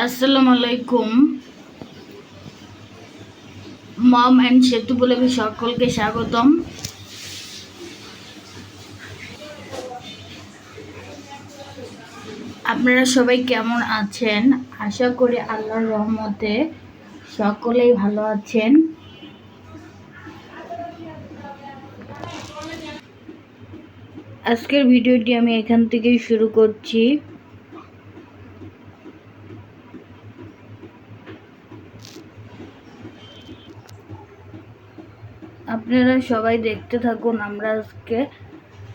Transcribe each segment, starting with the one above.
আসসালামু আলাইকুম মম অ্যান্ড সেতু বলে সকলকে স্বাগতম। আপনারা সবাই কেমন আছেন? আশা করি আল্লাহর রহমতে সকলেই ভালো আছেন। আজকের ভিডিওটি আমি এখান থেকেই শুরু করছি। আপনারা সবাই দেখতে থাকুন আমরা আজকে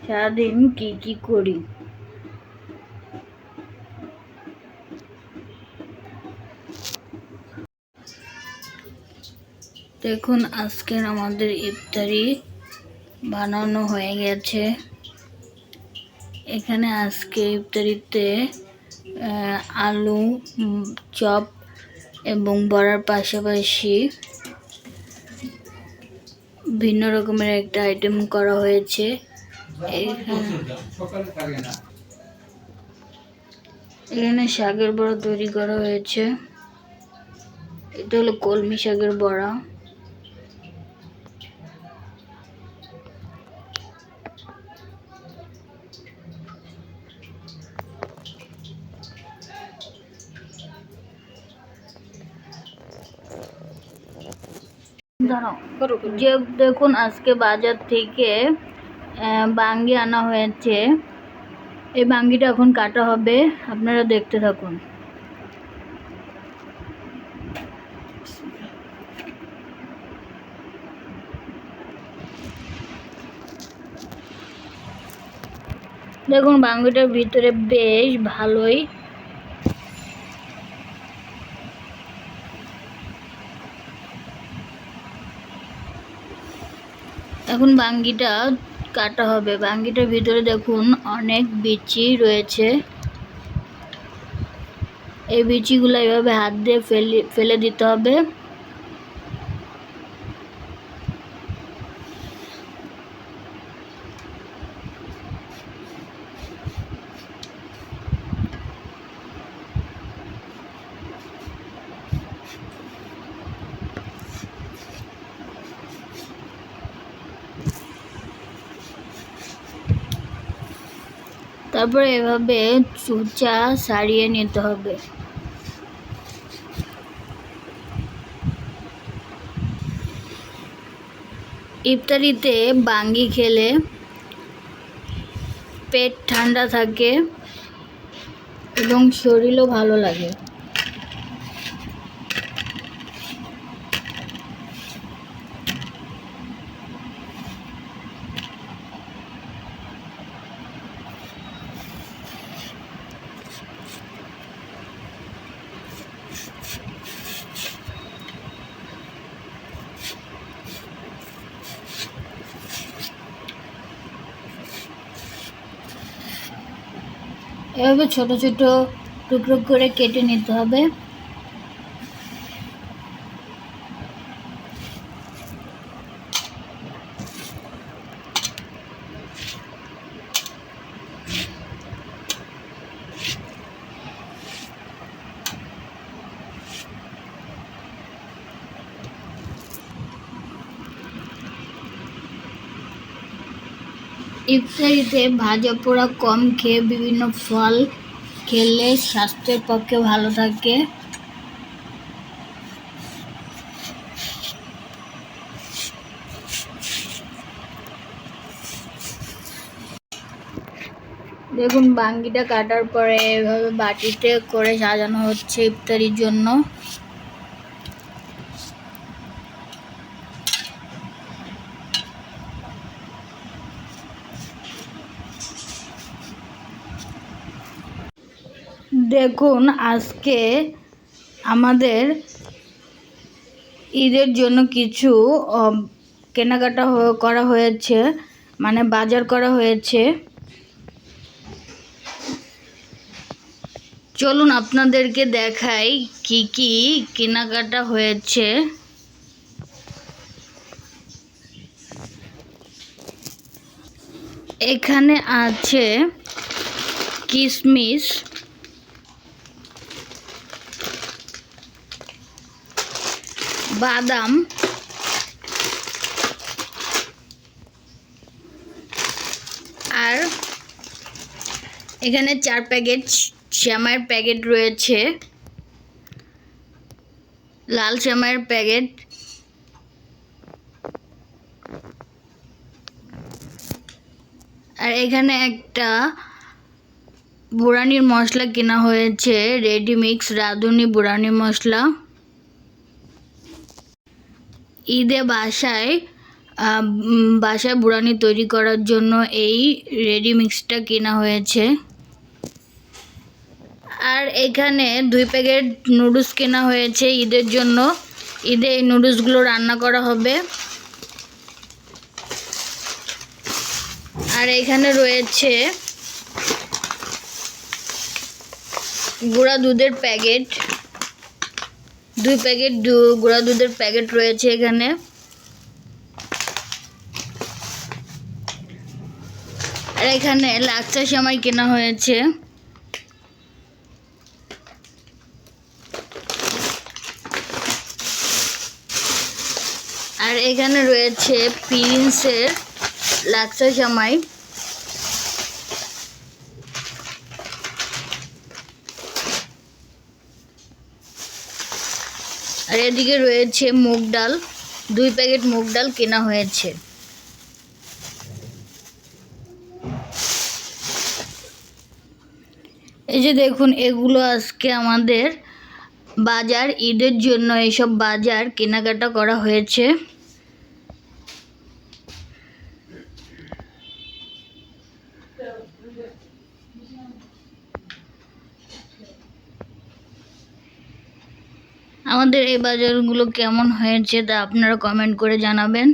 সারাদিন কি কি করি। দেখুন, আজকের আমাদের ইফতারি বানানো হয়ে গেছে। এখানে আজকে ইফতারিতে আলু চপ এবং বড়ার পাশাপাশি ভিন্ন রকমের একটা আইটেম করা হয়েছে। এখানে এখানে শাকের বড়া তৈরি করা হয়েছে। এটা হলো কলমি শাকের বড়া। যে দেখুন আজকে বাজার থেকে বাঙ্গি আনা হয়েছে। এই বাঙ্গিটা এখন কাটা হবে, আপনারা দেখতে থাকুন। দেখুন বাঙ্গিটার ভিতরে বেশ ভালোই এখন বাঙ্গিটা কাটা হবে। বাঙ্গিটার ভিতরে দেখুন অনেক বিচি রয়েছে। এই বিচিগুলো এভাবে হাত দিয়ে ফেলে ফেলে দিতে হবে। তারপরে এভাবে চুচা সারিয়ে নিতে হবে। ইফতারিতে বাঙ্গি খেলে পেট ঠান্ডা থাকে এবং শরীরও ভালো লাগে। এভাবে ছোট ছোট টুকরো করে কেটে নিতে হবে। ইফতারিতে ভাজা পোড়া কম খেয়ে বিভিন্ন ফল খেলে স্বাস্থ্যের পক্ষে ভালো থাকে। দেখুন, বাঙ্গিটা কাটার পরে এভাবে বাটিতে করে সাজানো হচ্ছে ইফতারির জন্য। দেখুন, আজকে আমাদের ঈদের জন্য কিছু কেনাকাটা করা হয়েছে মানে বাজার করা হয়েছে। চলুন আপনাদেরকে দেখাই কি কি কেনাকাটা হয়েছে। এখানে আছে কিশমিশ বাদাম। আর এখানে চার প্যাকেট শ্যামাইয়ের প্যাকেট রয়েছে। লাল শ্যামাইয়ের প্যাকেট। আর এখানে একটা বুড়ানির মশলা কেনা হয়েছে রেডি মিক্স রাঁধুনি বুড়ানি মশলা। ঈদে বাসায় বাসায় বুড়ানি তৈরি করার জন্য এই রেডি মিক্সটা কেনা হয়েছে। আর এখানে দুই প্যাকেট নুডলস কেনা হয়েছে ঈদের জন্য। ঈদে এই নুডলসগুলো রান্না করা হবে। আর এখানে রয়েছে গুঁড়া দুধের প্যাকেট। দুই প্যাকেট দু- গুঁড়া দুধের প্যাকেট রয়েছে এখানে। আর এখানে লাচ্চা সেমাই কেনা হয়েছে। আর এখানে রয়েছে প্রিন্সের লাচ্চা সেমাই আর এদিকে রয়েছে মুগ ডাল। দুই প্যাকেট মুগ ডাল কেনা হয়েছে। এই যে দেখুন, এগুলো আজকে আমাদের বাজার, ঈদের জন্য এইসব বাজার কেনাকাটা করা হয়েছে। আমাদের এই বাজারগুলো কেমন হয়েছে তা আপনারা কমেন্ট করে জানাবেন।